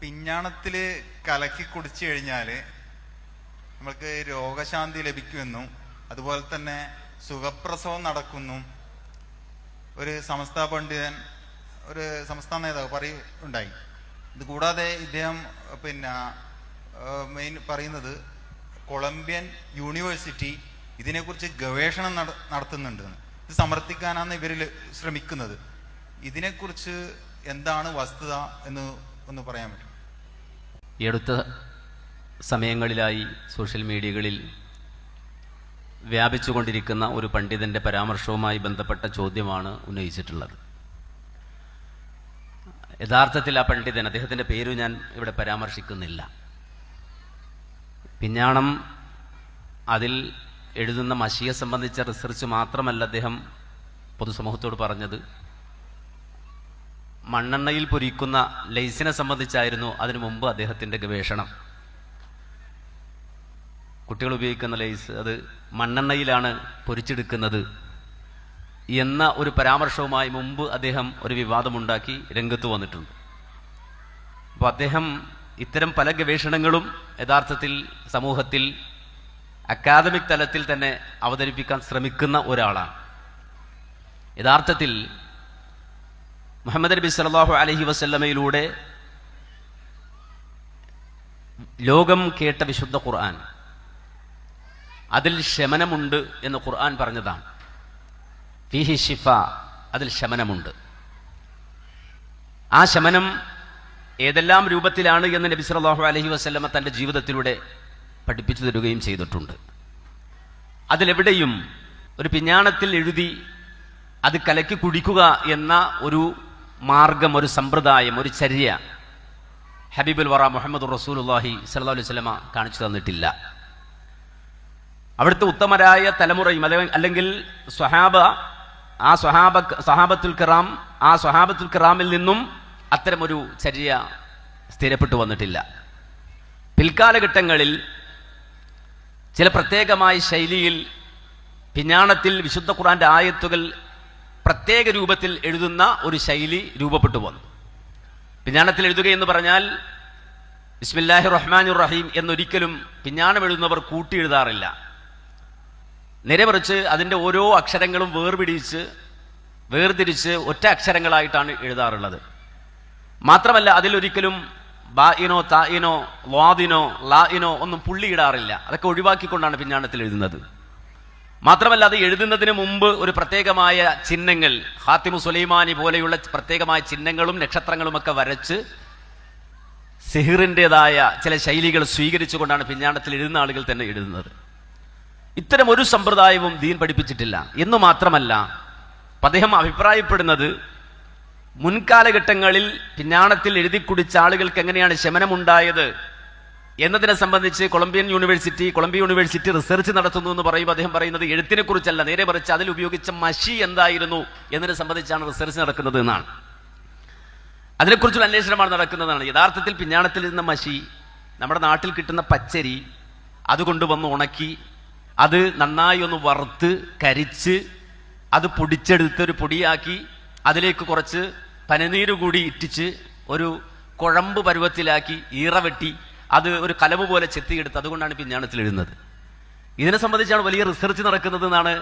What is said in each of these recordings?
പിഞ്ഞാണത്തിൽ കലക്കി കുടിച്ചു കഴിഞ്ഞാൽ നമ്മൾക്ക് രോഗശാന്തി ലഭിക്കുമെന്നും അതുപോലെ തന്നെ സുഖപ്രസവം നടക്കുന്നു ഒരു സമസ്ത പണ്ഡിതൻ ഒരു സംസ്ഥാന നേതാവ് പറയുണ്ടായി. ഇത് കൂടാതെ ഇദ്ദേഹം പിന്നെ മെയിൻ പറയുന്നത് കൊളംബിയൻ യൂണിവേഴ്സിറ്റി ഇതിനെക്കുറിച്ച് ഗവേഷണം നട നടത്തുന്നുണ്ട്. ഇത് സമർത്ഥിക്കാനാണ് ഇവരിൽ ശ്രമിക്കുന്നത്. ഇതിനെക്കുറിച്ച് എന്താണ് വസ്തുത എന്ന് ഒന്ന് പറയാൻ പറ്റും ഈ അടുത്ത സമയങ്ങളിലായി സോഷ്യൽ മീഡിയകളിൽ വ്യാപിച്ചുകൊണ്ടിരിക്കുന്ന ഒരു പണ്ഡിതന്റെ പരാമർശവുമായി ബന്ധപ്പെട്ട ചോദ്യമാണ് ഉന്നയിച്ചിട്ടുള്ളത്. യഥാർത്ഥത്തിൽ ആ പണ്ഡിതൻ അദ്ദേഹത്തിന്റെ പേര് ഞാൻ ഇവിടെ പരാമർശിക്കുന്നില്ല. പിഞ്ഞാണം അതിൽ എഴുതുന്ന മഷിയെ സംബന്ധിച്ച റിസർച്ച് മാത്രമല്ല അദ്ദേഹം പൊതുസമൂഹത്തോട് പറഞ്ഞത്. മണ്ണെണ്ണയിൽ പൊരിക്കുന്ന ലൈസിനെ സംബന്ധിച്ചായിരുന്നു അതിനു മുമ്പ് അദ്ദേഹത്തിന്റെ ഗവേഷണം. കുട്ടികൾ ഉപയോഗിക്കുന്ന ലൈസ് അത് മണ്ണെണ്ണയിലാണ് പൊരിച്ചെടുക്കുന്നത് എന്ന ഒരു പരാമർശവുമായി മുമ്പ് അദ്ദേഹം ഒരു വിവാദമുണ്ടാക്കി രംഗത്ത് വന്നിട്ടുണ്ട്. അപ്പോൾ അദ്ദേഹം ഇത്തരം പല ഗവേഷണങ്ങളും യഥാർത്ഥത്തിൽ സമൂഹത്തിൽ അക്കാദമിക് തലത്തിൽ തന്നെ അവതരിപ്പിക്കാൻ ശ്രമിക്കുന്ന ഒരാളാണ്. യഥാർത്ഥത്തിൽ മുഹമ്മദ് നബി സല്ലല്ലാഹു അലഹി വസല്ലമയിലൂടെ ലോകം കേട്ട വിശുദ്ധ ഖുർആൻ. അതിൽ ശമനമുണ്ട് എന്ന് ഖുർആൻ പറഞ്ഞതാണ്. ഫിഹി ഷിഫ അതിൽ ശമനമുണ്ട്. ആ ശമനം ഏതെല്ലാം രൂപത്തിലാണ് എന്ന് നബി സല്ലല്ലാഹു അലഹി വസല്ലമ തന്റെ ജീവിതത്തിലൂടെ പഠിപ്പിച്ചു തരുകയും ചെയ്തിട്ടുണ്ട്. അതിലെവിടെയും ഒരു പിഞ്ഞാണത്തിൽ എഴുതി അത് കലക്കി കുടിക്കുക എന്ന ഒരു മാർഗം ഒരു സമ്പ്രദായം ഒരു ചര്യ ഹബീബുൽ വറ മുഹമ്മദ് റസൂലുള്ളാഹി സല്ലാ അലൈഹി സ്വലമ കാണിച്ചു തന്നിട്ടില്ല. അവിടുത്തെ ഉത്തമരായ തലമുറയും അല്ലെ- അല്ലെങ്കിൽ സ്വഹാബ ആ സ്വഹാബ സ്വഹാബത്തുൽ കിറാം ആ സ്വഹാബത്തുൽ കിറാമിൽ നിന്നും അത്തരമൊരു ചര്യ സ്ഥിരപ്പെട്ടു വന്നിട്ടില്ല. പിൽക്കാലഘട്ടങ്ങളിൽ ചില പ്രത്യേകമായ ശൈലിയിൽ പിഞ്ഞാണത്തിൽ വിശുദ്ധ ഖുറാന്റെ ആയത്തുകൾ പ്രത്യേക രൂപത്തിൽ എഴുതുന്ന ഒരു ശൈലി രൂപപ്പെട്ടു വന്നു. പിഞ്ഞാണത്തിൽ എഴുതുക എന്ന് പറഞ്ഞാൽ ബിസ്മില്ലാഹി റഹ്മാനുർ റഹീം എന്നൊരിക്കലും പിഞ്ഞാണം എഴുതുന്നവർ കൂട്ടി എഴുതാറില്ല. നിരമറിച്ച് അതിന്റെ ഓരോ അക്ഷരങ്ങളും വേർപിടിച്ച് വേർതിരിച്ച് ഒറ്റ അക്ഷരങ്ങളായിട്ടാണ് എഴുതാറുള്ളത്. മാത്രമല്ല അതിലൊരിക്കലും ബായിനോ തായിനോ വാദിനോ ലായിനോ ഒന്നും പുള്ളിയിടാറില്ല അതൊക്കെ ഒഴിവാക്കിക്കൊണ്ടാണ് പിഞ്ഞാണത്തിൽ എഴുതുന്നത്. മാത്രമല്ല അത് എഴുതുന്നതിന് മുമ്പ് ഒരു പ്രത്യേകമായ ചിഹ്നങ്ങൾ ഹാത്തിമു സുലൈമാനി പോലെയുള്ള പ്രത്യേകമായ ചിഹ്നങ്ങളും നക്ഷത്രങ്ങളും ഒക്കെ വരച്ച് സിഹിറിന്റെതായ ചില ശൈലികൾ സ്വീകരിച്ചുകൊണ്ടാണ് പിഞ്ഞാണത്തിൽ എഴുതുന്ന ആളുകൾ തന്നെ എഴുതുന്നത്. ഇത്തരം ഒരു സമ്പ്രദായവും ദീൻ പഠിപ്പിച്ചിട്ടില്ല. എന്ന് മാത്രമല്ല അദ്ദേഹം അഭിപ്രായപ്പെടുന്നത് മുൻകാലഘട്ടങ്ങളിൽ പിന്നാണത്തിൽ എഴുതി കുടിച്ച ആളുകൾക്ക് എങ്ങനെയാണ് ശമനമുണ്ടായത്? എന്നതിനെ സംബന്ധിച്ച് Colombian university Columbia university research നടത്തുന്നു എന്ന് പറയുമ്പോൾ അദ്ദേഹം പറയുന്നത് എഴുത്തിനെ കുറിച്ചല്ല നേരെ മറിച്ച് അതിൽ ഉപയോഗിച്ച മഷി എന്തായിരുന്നു എന്നതിനെ സംബന്ധിച്ചാണ് റിസർച്ച് നടക്കുന്നത് എന്നാണ്. അതിനെക്കുറിച്ചുള്ള അന്വേഷണമാണ് നടക്കുന്നതാണ്. യഥാർത്ഥത്തിൽ പിഞ്ഞാണത്തിൽ ഇരുന്ന മഷി നമ്മുടെ നാട്ടിൽ കിട്ടുന്ന പച്ചരി അതുകൊണ്ട് കൊണ്ടുവന്ന് ഉണക്കി അത് നന്നായി ഒന്ന് വറുത്ത് കരിച്ച് അത് പൊടിച്ചെടുത്ത് ഒരു പൊടിയാക്കി അതിലേക്ക് കുറച്ച് പനനീര് കൂടി ഇറ്റിച്ച് ഒരു കുഴമ്പ് പരുവത്തിലാക്കി ഈറ വെട്ടി അത് ഒരു കലമ പോലെ ചെത്തിയെടുത്ത് അതുകൊണ്ടാണ് പിഞ്ഞാണത്തിൽ എഴുതുന്നത്. ഇതിനെ സംബന്ധിച്ചാണ് വലിയ റിസർച്ച് നടക്കുന്നത് എന്നാണ്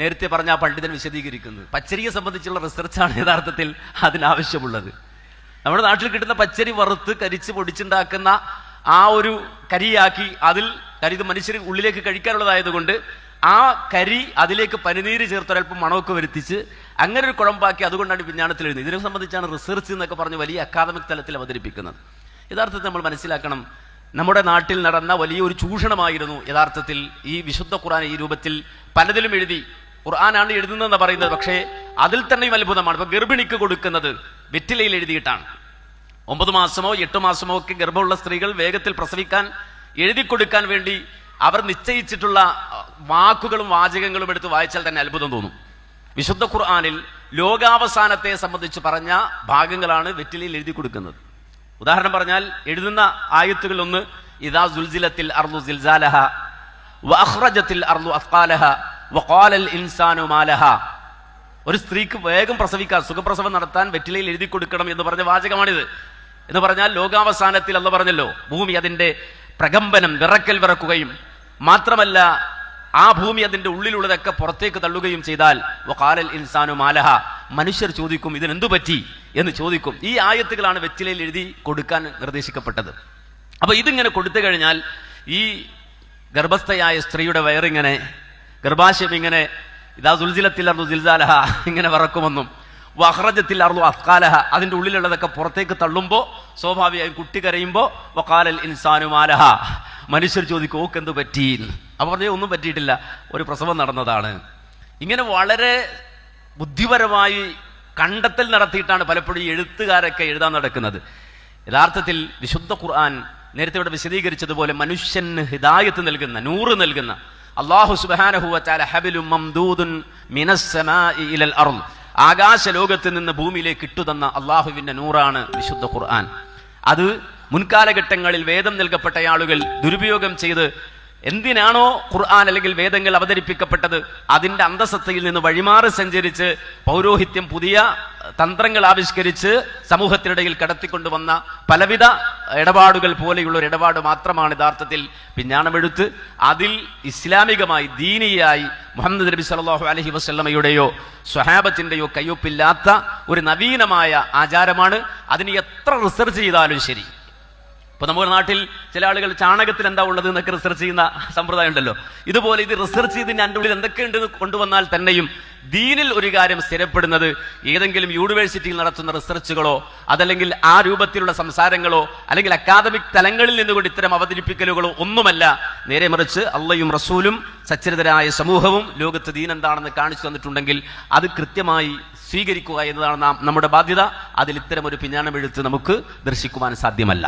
നേരത്തെ പറഞ്ഞ ആ പണ്ഡിതൻ വിശദീകരിക്കുന്നത്. പച്ചരിയെ സംബന്ധിച്ചുള്ള റിസർച്ചാണ് യഥാർത്ഥത്തിൽ അതിനാവശ്യമുള്ളത്. നമ്മുടെ നാട്ടിൽ കിട്ടുന്ന പച്ചരി വറുത്ത് കരിച്ച് പൊടിച്ചുണ്ടാക്കുന്ന ആ ഒരു കരിയാക്കി അതിൽ കരി ഇത് മനുഷ്യർ ഉള്ളിലേക്ക് കഴിക്കാനുള്ളതായതുകൊണ്ട് ആ കരി അതിലേക്ക് പനിനീര് ചേർത്തൊരൽപ്പം മണമൊക്കെ വരുത്തിച്ച് അങ്ങനെ ഒരു കുഴമ്പാക്കി അതുകൊണ്ടാണ് വിജ്ഞാനത്തിൽ എഴുതുന്നത്. ഇതിനെ സംബന്ധിച്ചാണ് റിസർച്ച് എന്നൊക്കെ പറഞ്ഞ് വലിയ അക്കാദമിക് തലത്തിൽ അവതരിപ്പിക്കുന്നത്. യഥാർത്ഥത്തിൽ നമ്മൾ മനസ്സിലാക്കണം നമ്മുടെ നാട്ടിൽ നടന്ന വലിയൊരു ചൂഷണമായിരുന്നു യഥാർത്ഥത്തിൽ ഈ വിശുദ്ധ ഖുർആൻ ഈ രൂപത്തിൽ പലതിലും എഴുതി. ഖുർആനാണ് എഴുതുന്നതെന്ന് പറയുന്നത് പക്ഷേ അതിൽ തന്നെയും അത്ഭുതമാണ്. ഇപ്പൊ ഗർഭിണിക്ക് കൊടുക്കുന്നത് വെറ്റിലയിൽ എഴുതിയിട്ടാണ്. ഒമ്പത് മാസമോ എട്ട് മാസമോ ഒക്കെ ഗർഭമുള്ള സ്ത്രീകൾ വേഗത്തിൽ പ്രസവിക്കാൻ എഴുതി കൊടുക്കാൻ വേണ്ടി അവർ നിശ്ചയിച്ചിട്ടുള്ള വാക്കുകളും വാചകങ്ങളും എടുത്ത് വായിച്ചാൽ തന്നെ അത്ഭുതം തോന്നും. വിശുദ്ധ ഖുർആാനിൽ ലോകാവസാനത്തെ സംബന്ധിച്ച് പറഞ്ഞ ഭാഗങ്ങളാണ് വെറ്റിലയിൽ എഴുതി കൊടുക്കുന്നത് ഉദാഹരണം പറഞ്ഞാൽ എഴുതുന്ന ആയത്തുകൾ ഒന്ന് ഇതാ സുൽസിലത്തിൽ അർദു സിൽസാലഹ വഹ്റജത്തിൽ അർദു അസ്കാലഹ വഖാലൽ ഇൻസാനു മാലഹ. ഒരു സ്ത്രീക്ക് വേഗം പ്രസവിക്കാൻ സുഖപ്രസവം നടത്താൻ വെറ്റിലയിൽ എഴുതി കൊടുക്കണം എന്ന് പറഞ്ഞ വാചകമാണിത്. എന്ന് പറഞ്ഞാൽ ലോകാവസാനത്തിൽ അല്ല പറഞ്ഞല്ലോ ഭൂമി അതിന്റെ പ്രകമ്പനം വിറക്കൽ വിറക്കുകയും മാത്രമല്ല ആ ഭൂമി അതിന്റെ ഉള്ളിലുള്ളതൊക്കെ പുറത്തേക്ക് തള്ളുകയും ചെയ്താൽ വഖാലൽ ഇൻസാനു മാലഹ. മനുഷ്യർ ചോദിക്കും ഇതിനെന്തു പറ്റി? എന്ന് ചോദിക്കും. ഈ ആയത്തുകളാണ് വെറ്റിലയിൽ എഴുതി കൊടുക്കാൻ നിർദ്ദേശിക്കപ്പെട്ടത്. അപ്പോൾ ഇതിങ്ങനെ കൊടുത്തു കഴിഞ്ഞാൽ ഈ ഗർഭസ്ഥയായ സ്ത്രീയുടെ വയറിങ്ങനെ ഗർഭാശയം ഇങ്ങനെ ഇതാ സുൽസിലത്തിൽ അർന്നു സിൽസാലഹ ഇങ്ങനെ വറക്കുമെന്നും വഹ്റജത്തിൽ അർന്നു അഫ്കാലഹ അതിന്റെ ഉള്ളിലുള്ളതൊക്കെ പുറത്തേക്ക് തള്ളുമ്പോൾ സ്വാഭാവികമായും കുട്ടി കരയുമ്പോൾ വക്കാലൽ ഇൻസാനുമാലഹ മനുഷ്യർ ചോദിക്കും ഓക്ക് എന്ത് പറ്റി? അവർ പറഞ്ഞേ ഒന്നും പറ്റിയിട്ടില്ല. ഒരു പ്രസവം നടന്നതാണ്. ഇങ്ങനെ വളരെ ബുദ്ധിപരമായി കണ്ടെത്തൽ നടത്തിയിട്ടാണ് പലപ്പോഴും എഴുത്തുകാരൊക്കെ എഴുതാൻ നടക്കുന്നത്. യഥാർത്ഥത്തിൽ വിശുദ്ധ ഖുർആൻ നേരത്തെ ഇവിടെ വിശദീകരിച്ചതുപോലെ മനുഷ്യന് ഹിദായത്ത് നൽകുന്ന നൂറ് നൽകുന്ന അള്ളാഹു അർൾ ആകാശ ലോകത്ത് നിന്ന് ഭൂമിയിലേക്ക് ഇട്ടുതന്ന അള്ളാഹുവിന്റെ നൂറാണ് വിശുദ്ധ ഖുർആൻ. അത് മുൻകാലഘട്ടങ്ങളിൽ വേദം നൽകപ്പെട്ട ആളുകൾ ദുരുപയോഗം ചെയ്ത് എന്തിനാണോ ഖുർആൻ അല്ലെങ്കിൽ വേദങ്ങൾ അവതരിപ്പിക്കപ്പെട്ടത്? അതിന്റെ അന്തസത്തയിൽ നിന്ന് വഴിമാറി സഞ്ചരിച്ച് പൗരോഹിത്യം പുതിയ തന്ത്രങ്ങൾ ആവിഷ്കരിച്ച് സമൂഹത്തിനിടയിൽ കടത്തിക്കൊണ്ടുവന്ന പലവിധ ഇടപാടുകൾ പോലെയുള്ള ഒരു ഇടപാട് മാത്രമാണ് യഥാർത്ഥത്തിൽ പിഞ്ഞാണമെടുത്ത് അതിൽ ഇസ്ലാമികമായി ദീനിയായി മുഹമ്മദ് നബി സല്ലാഹു അലഹി വസല്ലമയുടെയോ സ്വഹാബത്തിന്റെയോ കയ്യൊപ്പില്ലാത്ത ഒരു നവീനമായ ആചാരമാണ്. അതിന് എത്ര റിസർച്ച് ചെയ്താലും ശരി. ഇപ്പൊ നമ്മുടെ നാട്ടിൽ ചില ആളുകൾ ചാണകത്തിൽ എന്താ ഉള്ളത് എന്നൊക്കെ റിസർച്ച് ചെയ്യുന്ന സമ്പ്രദായം ഉണ്ടല്ലോ. ഇതുപോലെ ഇത് റിസർച്ച് ചെയ്തിന്റെ അതിന്റെ ഉള്ളിൽ എന്തൊക്കെയുണ്ട് കൊണ്ടുവന്നാൽ തന്നെയും ദീനിൽ ഒരു കാര്യം സ്ഥിരപ്പെടുന്നത് ഏതെങ്കിലും യൂണിവേഴ്സിറ്റിയിൽ നടത്തുന്ന റിസർച്ചുകളോ അതല്ലെങ്കിൽ ആ രൂപത്തിലുള്ള സംസാരങ്ങളോ അല്ലെങ്കിൽ അക്കാദമിക് തലങ്ങളിൽ നിന്നുകൊണ്ട് ഇത്തരം അവതരിപ്പിക്കലുകളോ ഒന്നുമല്ല. നേരെ മറിച്ച് അള്ളയും റസൂലും സച്ചരിതരായ സമൂഹവും ലോകത്ത് ദീൻ എന്താണെന്ന് കാണിച്ചു തന്നിട്ടുണ്ടെങ്കിൽ അത് കൃത്യമായി സ്വീകരിക്കുക എന്നതാണ് നാം നമ്മുടെ ബാധ്യത. അതിൽ ഇത്തരം ഒരു പിഞ്ഞാണമെഴുത്ത് നമുക്ക് ദർശിക്കുവാൻ സാധ്യമല്ല.